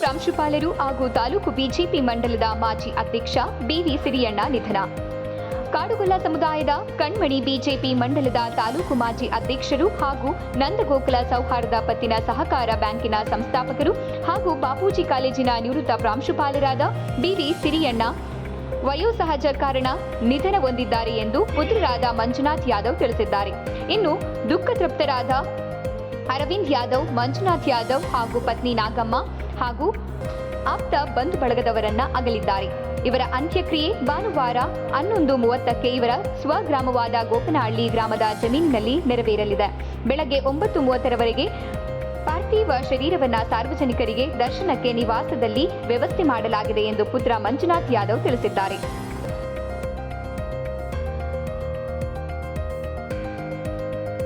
ಪ್ರಾಂಶುಪಾಲರು ಹಾಗೂ ತಾಲೂಕು ಬಿಜೆಪಿ ಮಂಡಲದ ಮಾಜಿ ಅಧ್ಯಕ್ಷ ಬಿವಿ ಸಿರಿಯಣ್ಣ ನಿಧನ. ಕಾಡುಗೊಲ್ಲ ಸಮುದಾಯದ ಕಣ್ಮಣಿ ಬಿಜೆಪಿ ಮಂಡಲದ ತಾಲೂಕು ಮಾಜಿ ಅಧ್ಯಕ್ಷರು ಹಾಗೂ ನಂದಗೋಕುಲ ಸೌಹಾರ್ದ ಪತ್ತಿನ ಸಹಕಾರ ಬ್ಯಾಂಕಿನ ಸಂಸ್ಥಾಪಕರು ಹಾಗೂ ಬಾಪೂಜಿ ಕಾಲೇಜಿನ ನಿವೃತ್ತ ಪ್ರಾಂಶುಪಾಲರಾದ ಬಿವಿ ಸಿರಿಯಣ್ಣ ವಯೋಸಹಜ ಕಾರಣ ನಿಧನ ಹೊಂದಿದ್ದಾರೆ ಎಂದು ಪುತ್ರರಾದ ಮಂಜುನಾಥ್ ಯಾದವ್ ತಿಳಿಸಿದ್ದಾರೆ. ಇನ್ನು ದುಃಖತೃಪ್ತರಾದ ಅರವಿಂದ್ ಯಾದವ್, ಮಂಜುನಾಥ್ ಯಾದವ್ ಹಾಗೂ ಪತ್ನಿ ನಾಗಮ್ಮ ಹಾಗೂ ಆಪ್ತ ಬಂಧು ಬಳಗದವರನ್ನ ಅಗಲಿದ್ದಾರೆ. ಇವರ ಅಂತ್ಯಕ್ರಿಯೆ ಭಾನುವಾರ ಹನ್ನೊಂದು ಮೂವತ್ತಕ್ಕೆ ಇವರ ಸ್ವಗ್ರಾಮವಾದ ಗೋಪನಹಳ್ಳಿ ಗ್ರಾಮದ ಜಮೀನಿನಲ್ಲಿ ನೆರವೇರಲಿದೆ. ಬೆಳಗ್ಗೆ ಒಂಬತ್ತು ಮೂವತ್ತರವರೆಗೆ ಪಾರ್ಥಿವ ಶರೀರವನ್ನ ಸಾರ್ವಜನಿಕರಿಗೆ ದರ್ಶನಕ್ಕೆ ನಿವಾಸದಲ್ಲಿ ವ್ಯವಸ್ಥೆ ಮಾಡಲಾಗಿದೆ ಎಂದು ಪುತ್ರ ಮಂಜುನಾಥ್ ಯಾದವ್ ತಿಳಿಸಿದ್ದಾರೆ.